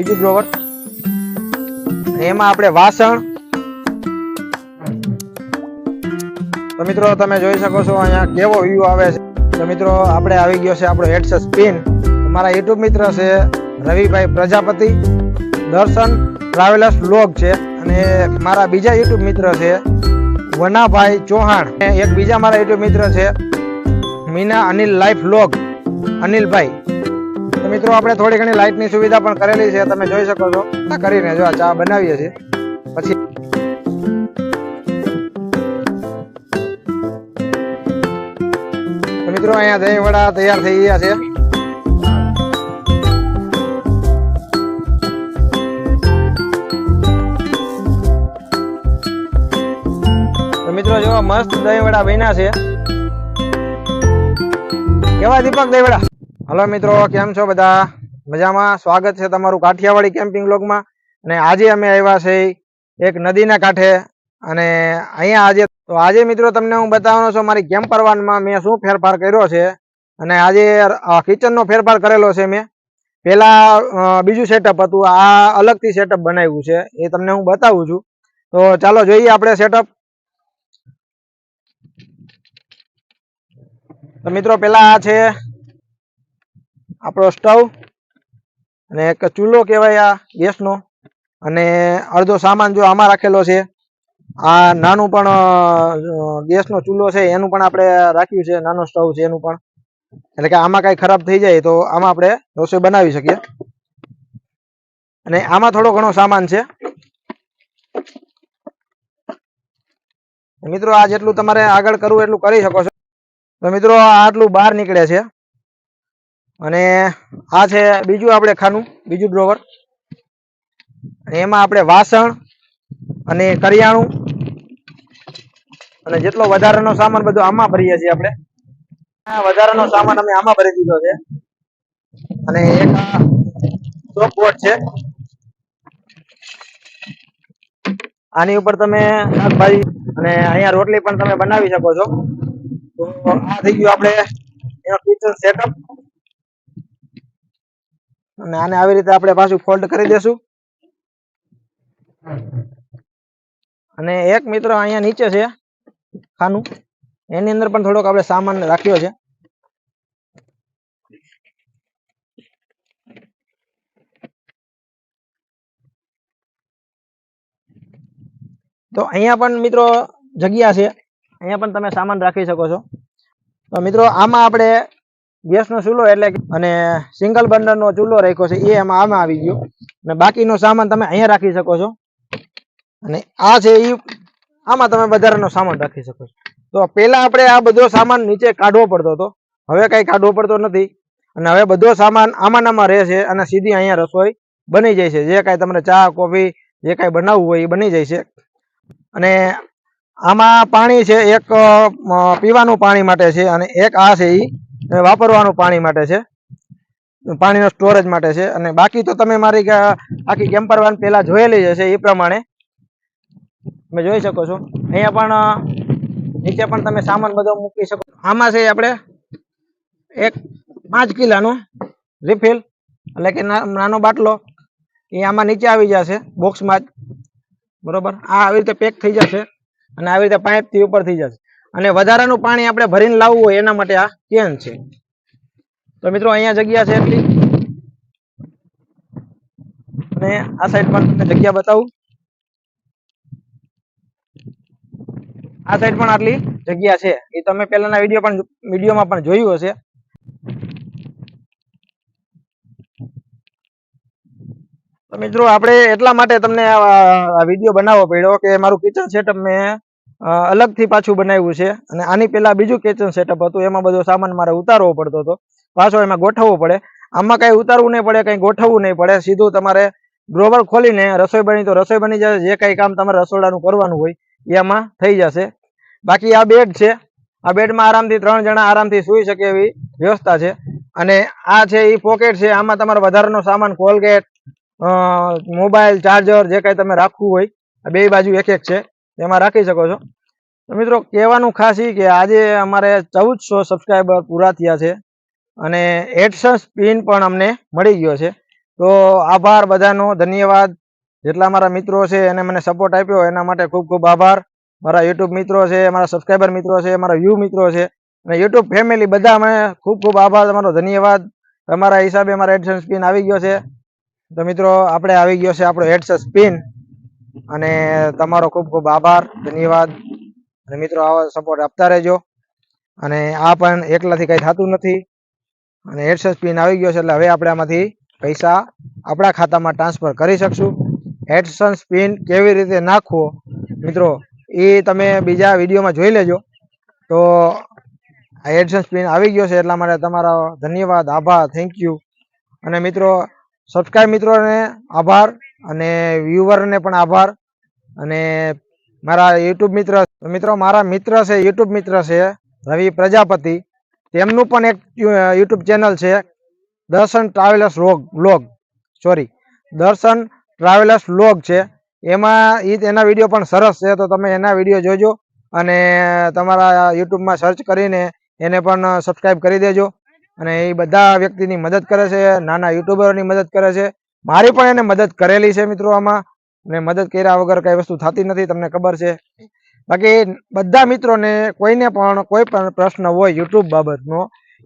બીજું ડ્રોવર એમાં આપણે વાસણ. તો મિત્રો તમે જોઈ શકો છો અહીંયા કેવો વ્યૂ આવે છે. તો મિત્રો આપણે આવી ગયો છે આપણો હેડસેટ સ્પિન. મારા યુટ્યુબ મિત્ર છે રવિભાઈ પ્રજાપતિ. દર્શન ટ્રાવેલર્સ બ્લોગ છે. અને મારા બીજા યુટ્યુબ મિત્ર છે વનાભાઈ ચૌહાણ. એક બીજા મારા યુટ્યુબ મિત્ર છે મીના અનિલ લાઈફ બ્લોગ અનિલભાઈ. તો મિત્રો, આપણે થોડી ઘણી લાઇટની સુવિધા પણ કરેલી છે, તમે જોઈ શકો છો. કરીને જો આ ચા બનાવીએ છીએ. પછી મિત્રો, અહીંયા દહીં વડા તૈયાર થઈ ગયા છે. મિત્રો, જો મસ્ત દહીં વડા બન્યા છે. કેવા દીપક દહીં વડા? હલો મિત્રો, કેમ છો બધા? મજામાં? સ્વાગત છે તમારું કાઠિયાવાડી કેમ્પિંગ લોગમાં અને આજે અમે આવ્યા છે એક નદીના કાંઠે. અને અહીંયા આજે તો આજે મિત્રો તમને હું બતાવવાનો છું, મારી કેમ્પર વાનમાં મેં શું ફેરફાર કર્યો છે? અને આજે કિચનનો ફેરફાર કરેલો છે મેં. પેલા બીજું સેટઅપ હતું. આ અલગથી સેટઅપ બનાવ્યું છે. એ તમને હું બતાવું છું. તો ચાલો જોઈએ આપણે સેટઅપ તો મિત્રો પેલા આ છે. આપણો સ્ટવ અને એક ચૂલો કહેવાય આ ગેસનો. અને અડધો સામાન જો આમાં રાખેલો છે. આ નાનું પણ ગેસનો ચૂલો છે, એનું પણ આપણે રાખ્યું છે, નાનો સ્ટવ છે એનું પણ. એટલે કે આમાં કાંઈ ખરાબ થઈ જાય તો આમાં આપણે રસોઈ બનાવી શકીએ. અને આમાં થોડો ઘણો સામાન છે. મિત્રો આ જેટલું તમારે આગળ કરવું એટલું કરી શકો છો. તો મિત્રો આટલું બહાર નીકળે છે. અને આ છે બીજું આપણે ખાનું, બીજું ડ્રોવર એમાં આપણે વાસણ અને કરિયાણું અને જેટલો વધારાનો સામાન બધો આમાં ભરીએ છીએ આપણે. વધારાનો સામાન અમે આમાં ભરી દીધો છે. અને એક આ ચોક છે. આની ઉપર તમે શાકભાજી અને અહીંયા રોટલી પણ તમે બનાવી શકો છો. તો આ થઈ ગયું આપણે એનો કિચન સેટઅપ અને આને આવી રીતે આપણે પાછું ફોલ્ડ કરી દેશું. અને એક મિત્ર અહીંયા નીચે છે, ખાનું. એની અંદર પણ થોડોક આપણે સામાન રાખ્યો છે. તો અહીંયા પણ મિત્રો જગ્યા છે. અહીંયા પણ તમે સામાન રાખી શકો છો. તો મિત્રો, આમાં આપણે ગેસનો ચૂલો એટલે અને સિંગલ બર્નરનો ચૂલો રાખ્યો છે, એ એમાં આમાં આવી ગયો. અને બાકીનો સામાન તમે અહીંયા રાખી શકો છો. અને આ છે એ આમાં તમે વધારાનો સામાન રાખી શકો છો. તો પહેલા આપણે આ બધો સામાન નીચે કાઢવો પડતો હતો. હવે કંઈ કાઢવો પડતો નથી. અને હવે બધો સામાન આમાં આમાં રહે છે અને સીધી અહીંયા રસોઈ બની જાય છે. જે કાંઈ તમારે ચા, કોફી, જે કાંઈ બનાવવું હોય એ બની જાય છે. અને આમાં પાણી છે, એક પીવાનું પાણી માટે છે. અને એક આ છે એ વાપરવાનું પાણી માટે છે. પાણીનો સ્ટોરેજ માટે છે. અને બાકી તો તમે મારી આખી કેમ્પર વાન પહેલાં જોયેલી જ હશે એ પ્રમાણે. તમે જોઈ શકો છો. અહીંયા પણ, નીચે પણ તમે સામાન બધો મૂકી શકો. આમાં છે આપણે એક પાંચ કિલાનો રિફિલ એટલે કે નાનો બાટલો. એ આમાં નીચે આવી જશે બોક્સમાં જ. બરોબર? આ આવી રીતે પેક થઈ જશે અને આવી રીતે પાઇપથી ઉપર થઈ જશે. અને વધારાનું પાણી આપણે ભરીને લાવવું હોય એના માટે આ કેન છે. તો મિત્રો અહીંયા જગ્યા છે એટલી. અને આ સાઈડ પણ તમને જગ્યા બતાવું. આ સાઈડ પણ આટલી જગ્યા છે. એ તમે પહેલાના વીડિયો પણ વિડીયોમાં પણ જોયું હશે. તો મિત્રો આપણે એટલા માટે તમને આ વીડિયો બનાવવો પડ્યો કે મારું કિચન સેટઅપ મેં અલગથી પાછું બનાવ્યું છે. અને આની પહેલાં બીજું કિચન સેટઅપ હતું. એમાં બધો સામાન મારે ઉતારવો પડતો હતો. પાછો એમાં ગોઠવવો પડે. આમાં કાંઈ ઉતારવું નહીં પડે, કંઈ ગોઠવવું નહીં પડે. સીધું તમારે ડ્રોવર ખોલીને રસોઈ બની તો રસોઈ બની જશે જે કંઈ કામ તમારે રસોડાનું કરવાનું હોય એ આમાં થઈ જશે. બાકી આ બેડ છે. આ બેડમાં આરામથી ત્રણ જણા આરામથી સૂઈ શકે એવી વ્યવસ્થા છે. અને આ છે એ પોકેટ છે. આમાં તમારો વધારાનો સામાન કોલગેટ મોબાઈલ ચાર્જર જે કાંઈ તમે રાખવું હોય બે બાજુ એક એક છે. એમાં રાખી શકો છો. તો મિત્રો, કહેવાનું ખાસ કે આજે અમારે ચૌદસો સબસ્ક્રાઈબર પૂરા થયા છે અને એડસન્સ પિન પણ અમને મળી ગયો છે. તો આભાર બધાનો, ધન્યવાદ. જેટલા મારા મિત્રો છે એને મને સપોર્ટ આપ્યો, એના માટે ખૂબ ખૂબ આભાર. મારા યુટ્યુબ મિત્રો છે, મારા સબસ્ક્રાઈબર મિત્રો છે, મારા વ્યૂ મિત્રો છે, અને યુટ્યુબ ફેમિલી બધા મને ખૂબ ખૂબ આભાર, તમારો ધન્યવાદ. તમારા હિસાબે મારા એડસન્સ પિન આવી ગયો છે. તો મિત્રો, આપણે આવી ગયો છે આપણો એડસન્સ સ્પિન અને તમારો ખૂબ ખૂબ આભાર, ધન્યવાદ. અને મિત્રો, આવો સપોર્ટ આપતા રહેજો. અને આ પણ એકલાથી કંઈ થતું નથી. અને એડસન પિન આવી ગયો છે, એટલે હવે આપણે આમાંથી પૈસા આપણા ખાતામાં ટ્રાન્સફર કરી શકશું. હેડસન્સ પિન કેવી રીતે નાખવો? મિત્રો, એ તમે બીજા વિડીયોમાં જોઈ લેજો. તો આ એડસન્સ પિન આવી ગયો છે, એટલા માટે તમારો ધન્યવાદ, આભાર થેન્ક યુ અને મિત્રો સબસ્ક્રાઈબ મિત્રોને, આભાર. અને વ્યુવરને પણ આભાર. અને મારા યુટ્યુબ મિત્ર, મિત્રો, મારા મિત્ર છે, યુટ્યુબ મિત્ર છે, રવિ પ્રજાપતિ. તેમનું પણ એક યુટ્યુબ ચેનલ છે, Darshan travellers log vlog. Sorry, Darshan travellers vlog છે. એમાં એ એના વીડિયો પણ સરસ છે, તો તમે એના વીડિયો જોજો. અને તમારા યુટ્યુબમાં સર્ચ કરીને એને પણ સબસ્ક્રાઈબ કરી દેજો. અને એ બધા વ્યક્તિની મદદ કરે છે, નાના યુટ્યુબરોની મદદ કરે છે. મારી પણ એને મદદ કરેલી છે મિત્રો આમાં. અને મદદ કર્યા વગર કઈ વસ્તુ થતી નથી, તમને ખબર છે. બાકી બધા મિત્રોને કોઈને પણ કોઈ પણ પ્રશ્ન હોય યુટ્યુબ બાબતનો,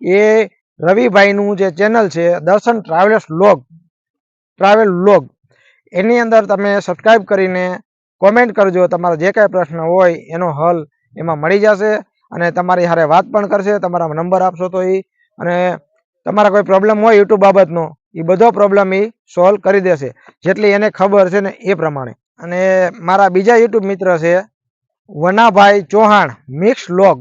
એ રવિભાઈનું જે ચેનલ છે, Darshan travelers log travel log એની અંદર તમે સબસ્ક્રાઈબ કરીને કોમેન્ટ કરજો તમારો જે કાંઈ પ્રશ્ન હોય એનો હલ એમાં મળી જશે. અને તમારી હારે વાત પણ કરશે તમારા નંબર આપશો તો એ અને તમારા કોઈ પ્રોબ્લેમ હોય યુટ્યુબ બાબતનો એ બધો પ્રોબ્લેમ એ સોલ્વ કરી દેશે. જેટલી એને ખબર છે ને એ પ્રમાણે. અને મારા બીજા યુટ્યુબ મિત્ર છે, વનાભાઈ ચૌહાણ મિક્સ લોગ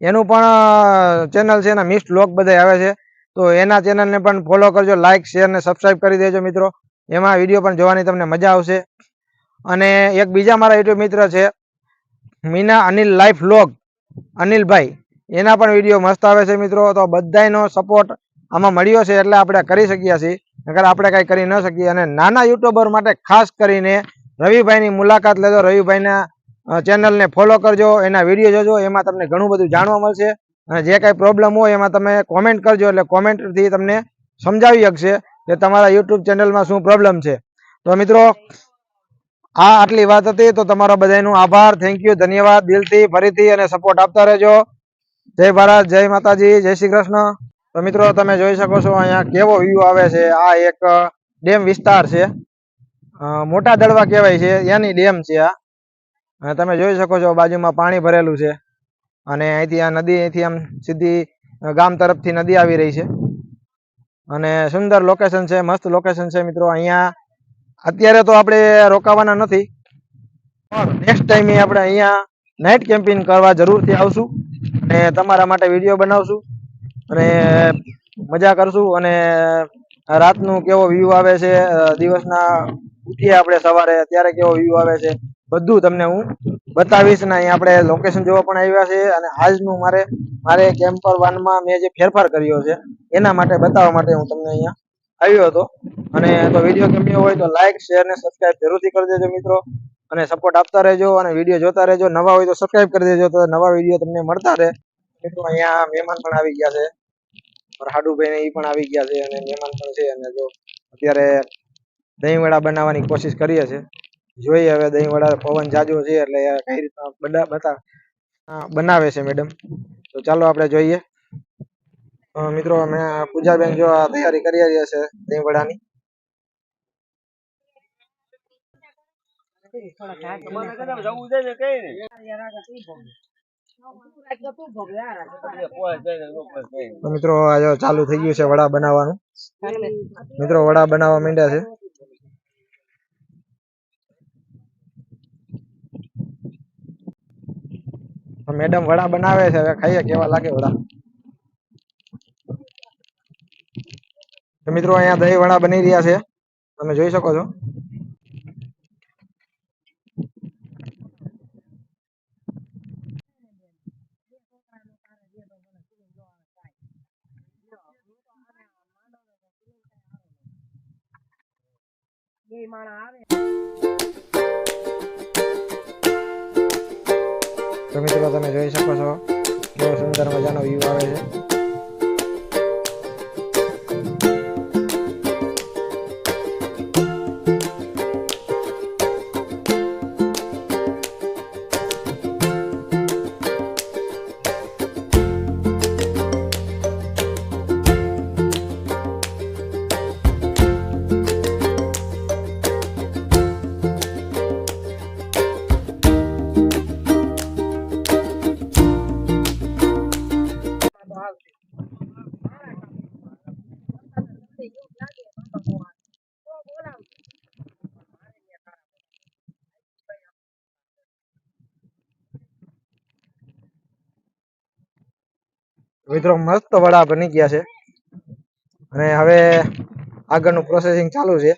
એનું પણ ચેનલ છે એના મિક્સ લોગ બધા આવે છે. તો એના ચેનલને પણ ફોલો કરજો લાઇક શેર ને સબસ્ક્રાઈબ કરી દેજો મિત્રો. એમાં વીડિયો પણ જોવાની તમને મજા આવશે. અને એક બીજા મારા યુટ્યુબ મિત્ર છે, મીના અનિલ લાઈફ લોગ. અનિલભાઈ, એના પણ વીડિયો મસ્ત આવે છે મિત્રો. તો બધાયનો સપોર્ટ આમાં મળ્યો છે એટલે આપણે કરી શકીએ છીએ. નકર આપણે કાંઈ કરી ન શકીએ. અને નાના યુટ્યુબર માટે ખાસ કરીને રવિભાઈની મુલાકાત લેજો. રવિભાઈના ચેનલને ફોલો કરજો. એના વીડિયો જોજો. એમાં તમને ઘણું બધું જાણવા મળશે. અને જે કાંઈ પ્રોબ્લેમ હોય એમાં તમે કોમેન્ટ કરજો. એટલે કોમેન્ટથી તમને સમજાવી શકશે કે તમારા યુટ્યુબ ચેનલમાં શું પ્રોબ્લેમ છે. તો મિત્રો, આ આટલી વાત હતી. તો તમારો બધાનો આભાર. થેન્ક યુ ધન્યવાદ. દિલથી, ફરીથી અને સપોર્ટ આપતા રહેજો. જય ભારત. જય માતાજી. જય શ્રી કૃષ્ણ. તો મિત્રો તમે જોઈ શકો છો અહીંયા કેવો વ્યૂ આવે છે. આ એક ડેમ વિસ્તાર છે. મોટા દળવા કહેવાય છે. એની ડેમ છે આ. અને તમે જોઈ શકો છો બાજુમાં પાણી ભરેલું છે. અને અહીંથી આ નદી અહીંથી આમ સીધી ગામ તરફથી નદી આવી રહી છે. અને સુંદર લોકેશન છે, મસ્ત લોકેશન છે મિત્રો. અહીંયા અત્યારે તો આપણે રોકાવાના નથી. નેક્સ્ટ ટાઈમે આપણે અહીંયા નાઇટ કેમ્પિંગ કરવા જરૂરથી આવશું. અને તમારા માટે વીડિયો બનાવશું. અને મજા કરશું અને રાતનું કેવો વ્યૂ આવે છે દિવસના, ઉઠીએ આપણે સવારે, ત્યારે કેવો વ્યૂ આવે છે, બધું તમને હું બતાવીશ ને અહીંયા આપણે લોકેશન જોવા પણ આવ્યા છે અને આજનું મારે મારે કેમ્પર વાનમાં મેં જે ફેરફાર કર્યો છે, એના માટે બતાવવા માટે હું તમને અહીંયા આવ્યો હતો. અને તો વીડિયો ગમ્યો હોય તો લાઈક શેર ને સબસ્ક્રાઈબ જરૂરથી કરી દેજો મિત્રો. અને સપોર્ટ આપતા રહેજો અને વીડિયો જોતા રહેજો. નવા હોય તો સબસ્ક્રાઈબ કરી દેજો તો નવા વીડિયો તમને મળતા રહે. મિત્રો, અહીંયા મહેમાન પણ આવી ગયા છે. હાડુભાઈ ને એ પણ આવી ગયા છે અને મહેમાન પણ છે અને જો અત્યારે દહીં વડા બનાવવાની કોશિશ કરીએ છે. જોઈએ હવે દહીં વડા પવન જાજો છે એટલે કઈ રીતના બધા બતા બનાવે છે મેડમ. તો ચાલો આપણે જોઈએ. મિત્રો, અમે પૂજાબેન જો આ તૈયારી કરી રહ્યા છે દહીં વડાની તો મિત્રો આજે ચાલુ થઈ ગયું છે વડા બનાવવાનું. મિત્રો વડા બનાવવા માંડ્યા છે. મેડમ વડા બનાવે છે હવે ખાઈએ કેવા લાગે વડા? તો મિત્રો અહીંયા દહીં વડા બની રહ્યા છે. તમે જોઈ શકો છો. તો મિત્રો તમે જોઈ શકો છો કેવો સુંદર મજાનો વ્યૂ આવે છે. મિત્રો મસ્ત વડા બની ગયા છે. અને હવે આગળનું પ્રોસેસિંગ ચાલુ છે.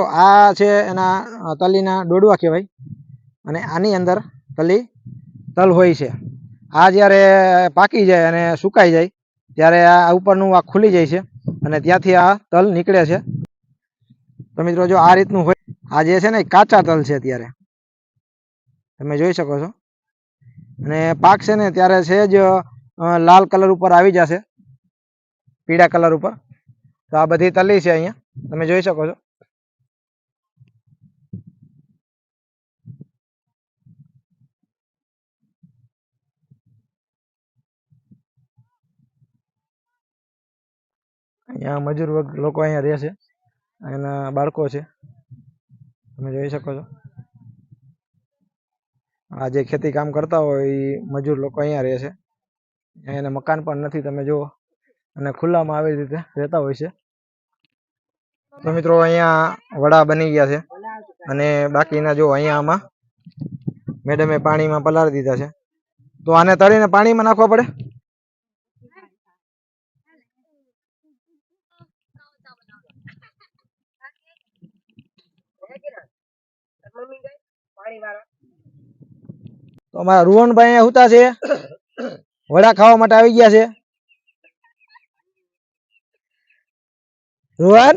મિત્રો, આ છે એના તલીના ડોડવા કહેવાય. અને આની અંદર તલી તલ હોય છે. આ જ્યારે પાકી જાય અને સુકાઈ જાય, ત્યારે આ ઉપરનું આ ખુલી જાય છે અને ત્યાંથી આ તલ નીકળે છે. તો મિત્રો, જો આ રીતનું હોય, આ જે છે ને કાચા તલ છે અત્યારે. તમે જોઈ શકો છો. અને પાકશે ને, ત્યારે છે જ લાલ કલર ઉપર આવી જશે. પીળા કલર ઉપર. તો આ બધી તલી છે અહીંયા. તમે જોઈ શકો છો. અહીંયા મજૂર વર્ગ લોકો અહીંયા રહે છે. એના બાળકો છે. તમે જોઈ શકો છો. આ જે ખેતી કામ કરતા હોય એ મજૂર લોકો અહીંયા રહે છે. એને મકાન પણ નથી, તમે જુઓ. અને ખુલ્લામાં આવી રીતે રહેતા હોય છે. તો મિત્રો અહીંયા વડા બની ગયા છે. અને બાકીના જો અહીંયા આમાં મેડમે પાણીમાં પલાળી દીધા છે. તો આને તળીને પાણીમાં નાખવા પડે? અમારા રૂહનભાઈ અહીંયા હુતા છે. વડા ખાવા માટે આવી ગયા છે. રોહન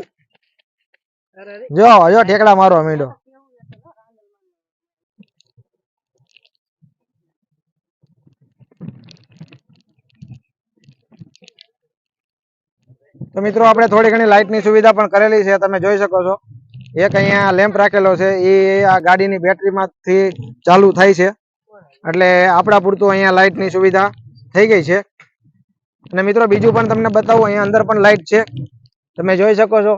જો જો, ઠેકડા મારો મીંડો. તો મિત્રો, આપણે થોડી ઘણી લાઇટની સુવિધા પણ કરેલી છે, તમે જોઈ શકો છો. એક અહીંયા લેમ્પ રાખેલો છે, એ આ ગાડીની બેટરીમાંથી ચાલુ થાય છે. એટલે આપણા પૂરતું અહીંયા લાઇટની સુવિધા થઈ ગઈ છે. અને મિત્રો, બીજું પણ તમને બતાવું, અહીંયા અંદર પણ લાઇટ છે. તમે જોઈ શકો છો.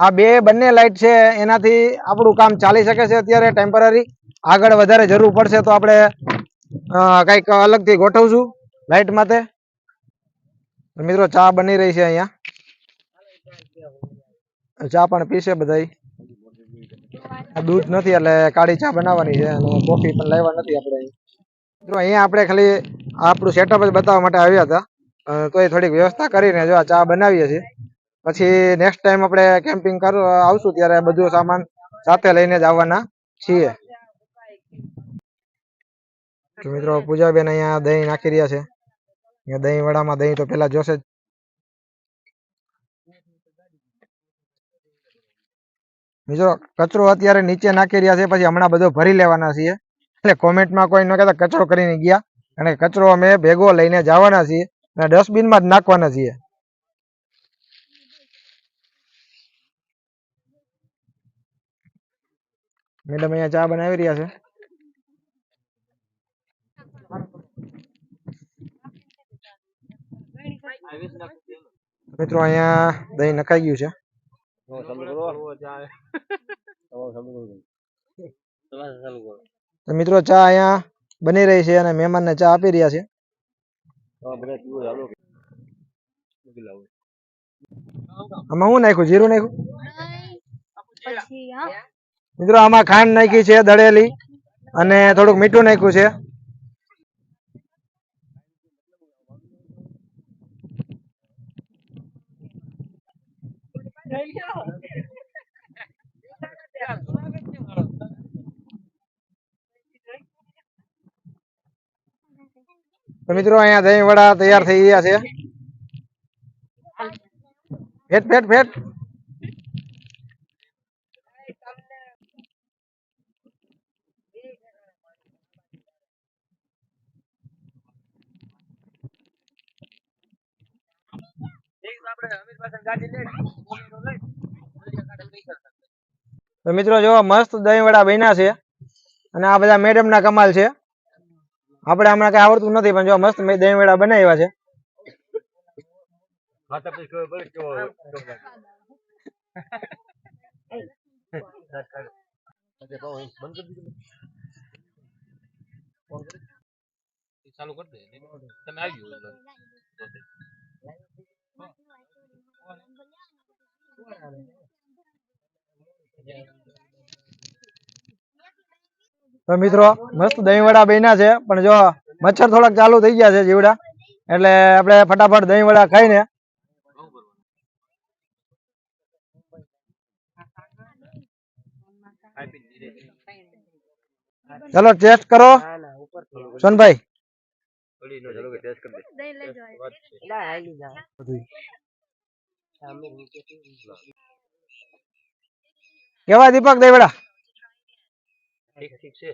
આ બે બંને લાઇટ છે, એનાથી આપણું કામ ચાલી શકે છે અત્યારે ટેમ્પરરી આગળ વધારે જરૂર પડશે તો આપણે કંઈક અલગથી ગોઠવશું લાઇટ માટે. મિત્રો, ચા બની રહી છે અહીંયા. ચા પણ પીશે બધાય. દૂધ નથી એટલે કાળી ચા બનાવવાની છે કોફી પણ લાવ્યા નથી આપણે જો અહીંયા આપણે ખાલી આપણું સેટઅપ જ બતાવવા માટે આવ્યા હતા. તો તોય થોડીક વ્યવસ્થા કરીને જો આ ચા બનાવીએ છીએ. પછી નેક્સ્ટ ટાઈમ આપણે કેમ્પિંગ કર, આવશું ત્યારે બધું સામાન સાથે લઈને જ આવવાના છીએ. મિત્રો, પૂજાબેન અહીંયા દહીં નાખી રહ્યા છે. દહીં વડામાં દહીં તો પેલા જોશે જ. મિત્રો, કચરો અત્યારે નીચે નાખી રહ્યા છે, પછી હમણાં બધો ભરી લેવાના છીએ. એટલે કોમેન્ટમાં કોઈ ન કહેતા કચરો કરીને ગયા. અને કચરો અમે ભેગો લઈને જવાના છીએ અને ડસ્ટબિનમાં જ નાખવાના છીએ. મેડમ અહીંયા ચા બનાવી રહ્યા છે. મિત્રો, અહીંયા દહીં નખાઈ ગયું છે. તો મિત્રો ચા અહીંયા બની રહી છે અને મહેમાનને ચા આપી રહ્યા છે. આમાં શું નાખ્યું? જીરું નાખ્યું? મિત્રો આમાં ખાંડ નાખી છે દળેલી અને થોડુંક મીઠું નાખ્યું છે. તો મિત્રો અહીંયા દહીં વડા તૈયાર થઈ ગયા છે. ફેટ ફેટ ફેટ તો મિત્રો જો મસ્ત દહીં વડા બન્યા છે અને આ બધા મેડમ ના કમાલ છે. આપણે હમણાં કઈ આવડતું નથી પણ જો મસ્ત મેં દહીં વડા બનાવ્યા છે. ચાલુ કરી દે. તમે આવી ગયો. તો મિત્રો, મસ્ત દહીં વડા બન્યા છે. પણ જો, મચ્છર થોડાક ચાલુ થઈ ગયા છે જીવડા. એટલે આપણે ફટાફટ દહીં વડા ખાઈને ચલો ટેસ્ટ કરો. સોનભાઈ. કેવા દીપક દહીં વડા ઠીક ઠીક છે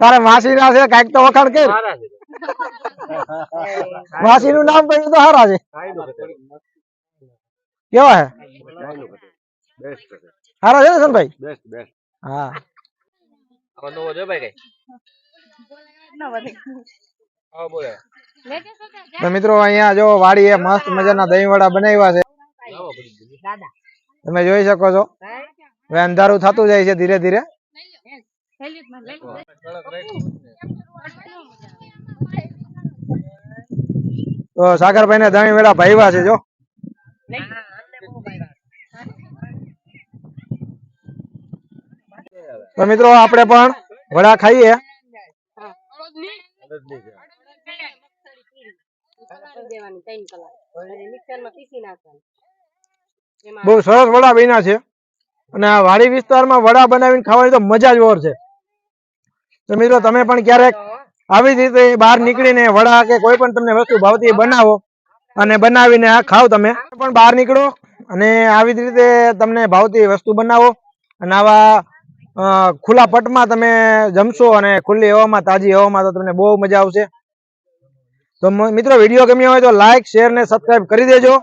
તારે માસી ના છે કંઈક તો વખાણ કર સારા છે માસી નું નામ પડ્યું તો સારા છે કેવા હે સારા છે ને સોનભાઈ હા આમાં નવો જો ભાઈ કઈ હા બોલે તો મિત્રો અહીંયા જો વાડીએ મસ્ત મજાના દહીં વડા બનાવ્યા છે લાવો પડી ગયું તમે જોઈ શકો છો. હવે અંધારું થતું જાય છે ધીરે ધીરે. તો સાગરભાઈ ને દાણી વડા ભાઈવા છે જો. તો મિત્રો આપણે પણ વડા ખાઈએ. બહુ સરસ વડા બન્યા છે. અને આ વાડી વિસ્તારમાં વડા બનાવીને ખાવાની તો મજા જ ઓર છે. તો મિત્રો, તમે પણ ક્યારેક આવી રીતે બહાર નીકળીને વડા કે કોઈ પણ તમને વસ્તુ ભાવતી બનાવો અને બનાવીને આ ખાવ તમે. પણ બહાર નીકળો અને આવી જ રીતે તમને ભાવતી વસ્તુ બનાવો અને આવા ખુલ્લા પટમાં તમે જમશો અને ખુલ્લી હવામાં, તાજી હવામાં તો તમને બહુ મજા આવશે. તો મિત્રો, વીડિયો ગમ્યો હોય તો લાઈક શેર ને સબસ્ક્રાઈબ કરી દેજો.